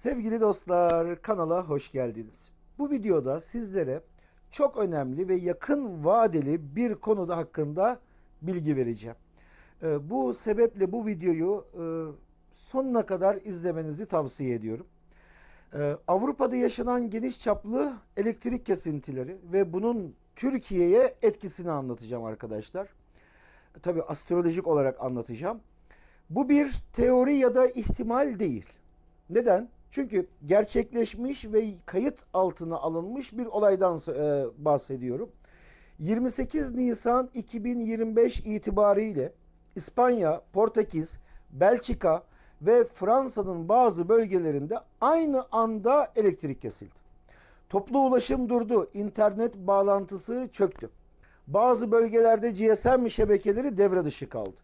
Sevgili dostlar, kanala hoş geldiniz. Bu videoda sizlere çok önemli ve yakın vadeli bir konuda hakkında bilgi vereceğim. Ee, Bu sebeple bu videoyu e, sonuna kadar izlemenizi tavsiye ediyorum. Ee, Avrupa'da yaşanan geniş çaplı elektrik kesintileri ve bunun Türkiye'ye etkisini anlatacağım arkadaşlar. Tabii astrolojik olarak anlatacağım. Bu bir teori ya da ihtimal değil. Neden? Çünkü gerçekleşmiş ve kayıt altına alınmış bir olaydan e, bahsediyorum. 28 Nisan 2025 itibariyle İspanya, Portekiz, Belçika ve Fransa'nın bazı bölgelerinde aynı anda elektrik kesildi. Toplu ulaşım durdu, internet bağlantısı çöktü. Bazı bölgelerde GSM şebekeleri devre dışı kaldı.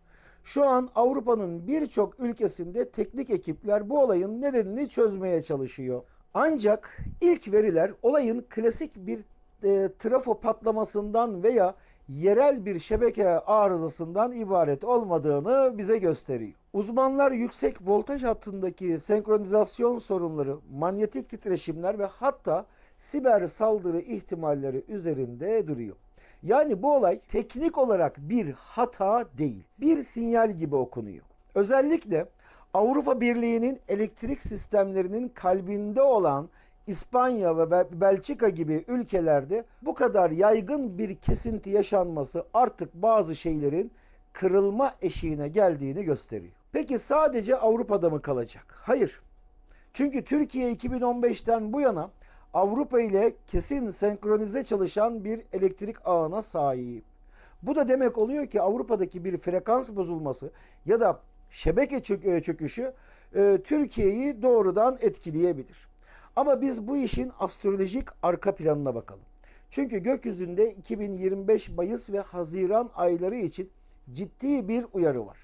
Şu an Avrupa'nın birçok ülkesinde teknik ekipler bu olayın nedenini çözmeye çalışıyor. Ancak ilk veriler olayın klasik bir e, trafo patlamasından veya yerel bir şebeke arızasından ibaret olmadığını bize gösteriyor. Uzmanlar yüksek voltaj hattındaki senkronizasyon sorunları, manyetik titreşimler ve hatta siber saldırı ihtimalleri üzerinde duruyor. Yani bu olay teknik olarak bir hata değil, bir sinyal gibi okunuyor. Özellikle Avrupa Birliği'nin elektrik sistemlerinin kalbinde olan İspanya ve Belçika gibi ülkelerde bu kadar yaygın bir kesinti yaşanması artık bazı şeylerin kırılma eşiğine geldiğini gösteriyor. Peki sadece Avrupa'da mı kalacak? Hayır. Çünkü Türkiye 2015'ten bu yana Avrupa ile kesin senkronize çalışan bir elektrik ağına sahip. Bu da demek oluyor ki Avrupa'daki bir frekans bozulması ya da şebeke çök- çöküşü e, Türkiye'yi doğrudan etkileyebilir. Ama biz bu işin astrolojik arka planına bakalım. Çünkü gökyüzünde 2025 Mayıs ve Haziran ayları için ciddi bir uyarı var.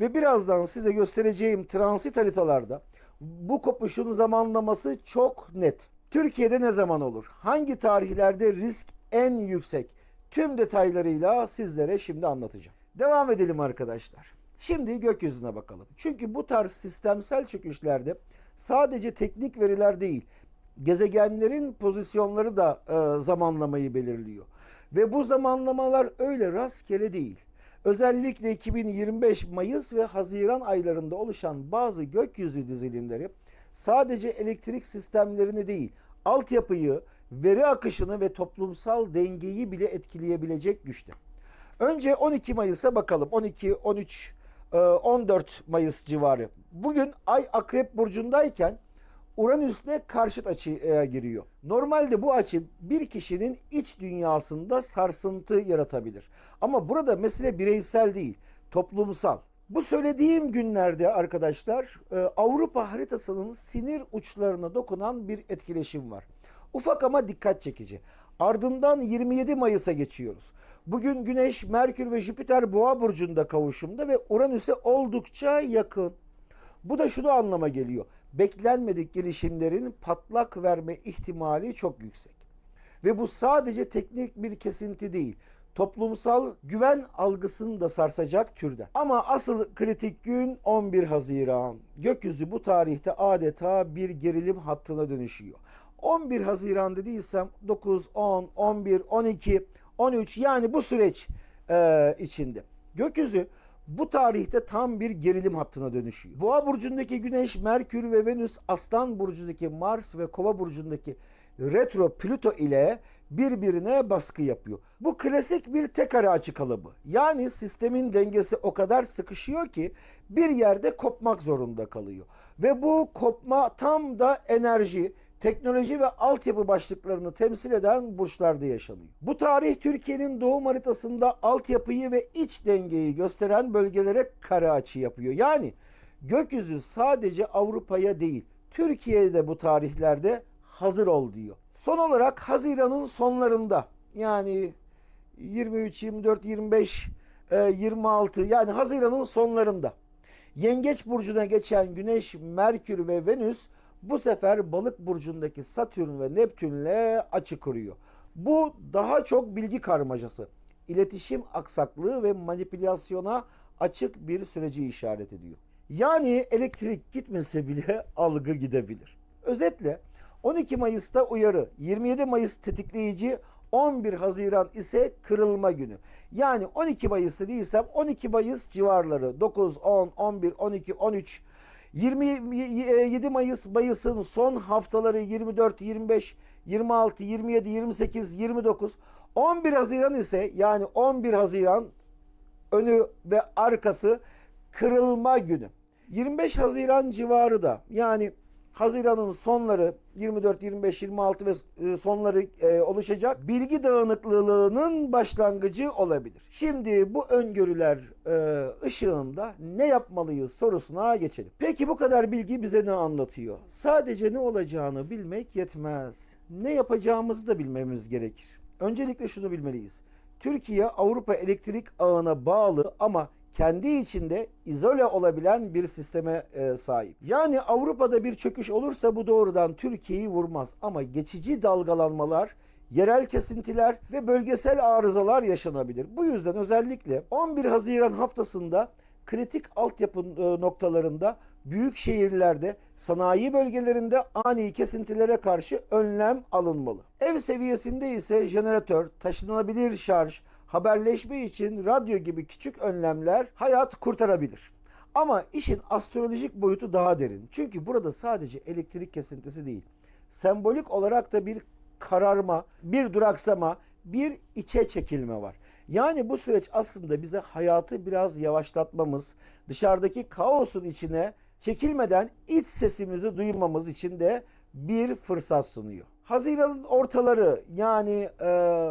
Ve birazdan size göstereceğim transit haritalarda bu kopuşun zamanlaması çok net. Türkiye'de ne zaman olur? Hangi tarihlerde risk en yüksek? Tüm detaylarıyla sizlere şimdi anlatacağım. Devam edelim arkadaşlar. Şimdi gökyüzüne bakalım. Çünkü bu tarz sistemsel çöküşlerde sadece teknik veriler değil, gezegenlerin pozisyonları da e, zamanlamayı belirliyor. Ve bu zamanlamalar öyle rastgele değil. Özellikle 2025 Mayıs ve Haziran aylarında oluşan bazı gökyüzü dizilimleri sadece elektrik sistemlerini değil, altyapıyı, veri akışını ve toplumsal dengeyi bile etkileyebilecek güçte. Önce 12 Mayıs'a bakalım. 12, 13, 14 Mayıs civarı. Bugün Ay Akrep Burcu'ndayken Uranüs'le karşıt açıya giriyor. Normalde bu açı bir kişinin iç dünyasında sarsıntı yaratabilir. Ama burada mesele bireysel değil, toplumsal. Bu söylediğim günlerde arkadaşlar e, Avrupa haritasının sinir uçlarına dokunan bir etkileşim var. Ufak ama dikkat çekici. Ardından 27 Mayıs'a geçiyoruz. Bugün Güneş, Merkür ve Jüpiter Boğa burcunda kavuşumda ve Uranüs'e oldukça yakın. Bu da şunu anlama geliyor. Beklenmedik gelişimlerin patlak verme ihtimali çok yüksek. Ve bu sadece teknik bir kesinti değil. Toplumsal güven algısını da sarsacak türde. Ama asıl kritik gün 11 Haziran. Gökyüzü bu tarihte adeta bir gerilim hattına dönüşüyor. 11 Haziran dediysem 9, 10, 11, 12, 13 yani bu süreç e, içinde. Gökyüzü bu tarihte tam bir gerilim hattına dönüşüyor. Boğa burcundaki Güneş, Merkür ve Venüs, Aslan burcundaki Mars ve Kova burcundaki retro Plüto ile birbirine baskı yapıyor. Bu klasik bir tek ara açı kalıbı. Yani sistemin dengesi o kadar sıkışıyor ki bir yerde kopmak zorunda kalıyor. Ve bu kopma tam da enerji, teknoloji ve altyapı başlıklarını temsil eden burçlarda yaşanıyor. Bu tarih Türkiye'nin doğum haritasında altyapıyı ve iç dengeyi gösteren bölgelere kare açı yapıyor. Yani gökyüzü sadece Avrupa'ya değil, Türkiye'de bu tarihlerde hazır ol diyor. Son olarak Haziran'ın sonlarında yani 23, 24, 25, 26 yani Haziran'ın sonlarında Yengeç burcuna geçen Güneş, Merkür ve Venüs bu sefer Balık burcundaki Satürn ve Neptünle açı kuruyor. Bu daha çok bilgi karmaşası, iletişim aksaklığı ve manipülasyona açık bir süreci işaret ediyor. Yani elektrik gitmese bile algı gidebilir. Özetle 12 Mayıs'ta uyarı, 27 Mayıs tetikleyici, 11 Haziran ise kırılma günü. Yani 12 Mayıs'ta değilsem 12 Mayıs civarları 9, 10, 11, 12, 13, 27 Mayıs Mayıs'ın son haftaları 24, 25, 26, 27, 28, 29, 11 Haziran ise yani 11 Haziran önü ve arkası kırılma günü. 25 Haziran civarı da yani Haziran'ın sonları 24, 25, 26 ve e, sonları e, oluşacak bilgi dağınıklılığının başlangıcı olabilir. Şimdi bu öngörüler e, ışığında ne yapmalıyız sorusuna geçelim. Peki bu kadar bilgi bize ne anlatıyor? Sadece ne olacağını bilmek yetmez. Ne yapacağımızı da bilmemiz gerekir. Öncelikle şunu bilmeliyiz. Türkiye Avrupa elektrik ağına bağlı ama kendi içinde izole olabilen bir sisteme e, sahip. Yani Avrupa'da bir çöküş olursa bu doğrudan Türkiye'yi vurmaz ama geçici dalgalanmalar yerel kesintiler ve bölgesel arızalar yaşanabilir. Bu yüzden özellikle 11 Haziran haftasında kritik altyapı e, noktalarında büyük şehirlerde, sanayi bölgelerinde ani kesintilere karşı önlem alınmalı. Ev seviyesinde ise jeneratör, taşınabilir şarj, haberleşme için radyo gibi küçük önlemler hayat kurtarabilir. Ama işin astrolojik boyutu daha derin. Çünkü burada sadece elektrik kesintisi değil. Sembolik olarak da bir kararma, bir duraksama, bir içe çekilme var. Yani bu süreç aslında bize hayatı biraz yavaşlatmamız, dışarıdaki kaosun içine çekilmeden iç sesimizi duymamız için de bir fırsat sunuyor. Haziran'ın ortaları yani e,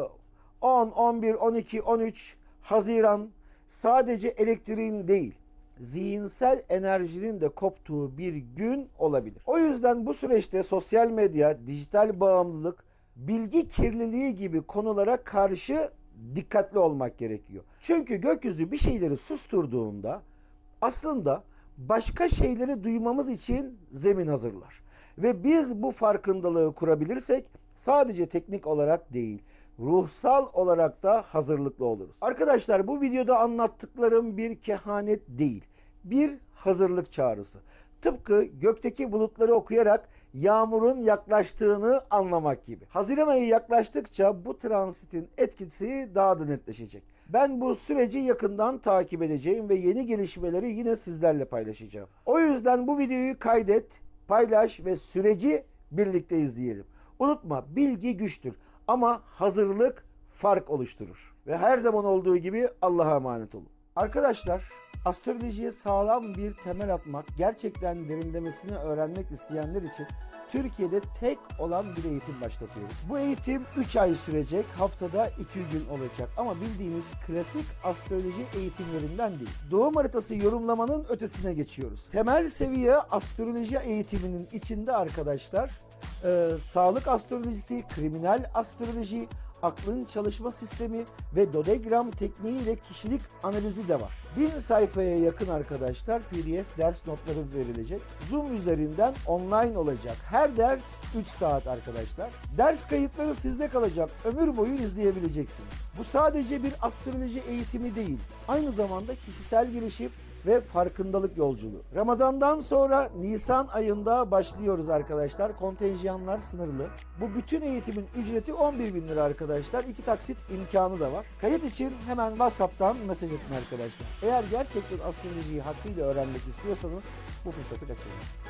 10, 11, 12, 13 Haziran sadece elektriğin değil, zihinsel enerjinin de koptuğu bir gün olabilir. O yüzden bu süreçte sosyal medya, dijital bağımlılık, bilgi kirliliği gibi konulara karşı dikkatli olmak gerekiyor. Çünkü gökyüzü bir şeyleri susturduğunda aslında başka şeyleri duymamız için zemin hazırlar. Ve biz bu farkındalığı kurabilirsek sadece teknik olarak değil, ruhsal olarak da hazırlıklı oluruz. Arkadaşlar bu videoda anlattıklarım bir kehanet değil, bir hazırlık çağrısı. Tıpkı gökteki bulutları okuyarak yağmurun yaklaştığını anlamak gibi. Haziran ayı yaklaştıkça bu transitin etkisi daha da netleşecek. Ben bu süreci yakından takip edeceğim ve yeni gelişmeleri yine sizlerle paylaşacağım. O yüzden bu videoyu kaydet, paylaş ve süreci birlikte izleyelim. Unutma bilgi güçtür ama hazırlık fark oluşturur. Ve her zaman olduğu gibi Allah'a emanet olun. Arkadaşlar astrolojiye sağlam bir temel atmak, gerçekten derinlemesine öğrenmek isteyenler için Türkiye'de tek olan bir eğitim başlatıyoruz. Bu eğitim 3 ay sürecek, haftada 2 gün olacak ama bildiğiniz klasik astroloji eğitimlerinden değil. Doğum haritası yorumlamanın ötesine geçiyoruz. Temel seviye astroloji eğitiminin içinde arkadaşlar e, sağlık astrolojisi, kriminal astroloji, aklın çalışma sistemi ve dodegram tekniği ile kişilik analizi de var. 1000 sayfaya yakın arkadaşlar PDF ders notları verilecek. Zoom üzerinden online olacak. Her ders 3 saat arkadaşlar. Ders kayıtları sizde kalacak. Ömür boyu izleyebileceksiniz. Bu sadece bir astroloji eğitimi değil. Aynı zamanda kişisel gelişim ve farkındalık yolculuğu. Ramazandan sonra Nisan ayında başlıyoruz arkadaşlar. Kontenjanlar sınırlı. Bu bütün eğitimin ücreti 11 bin lira arkadaşlar. İki taksit imkanı da var. Kayıt için hemen WhatsApp'tan mesaj atın arkadaşlar. Eğer gerçekten astrolojiyi hakkıyla öğrenmek istiyorsanız bu fırsatı kaçırmayın.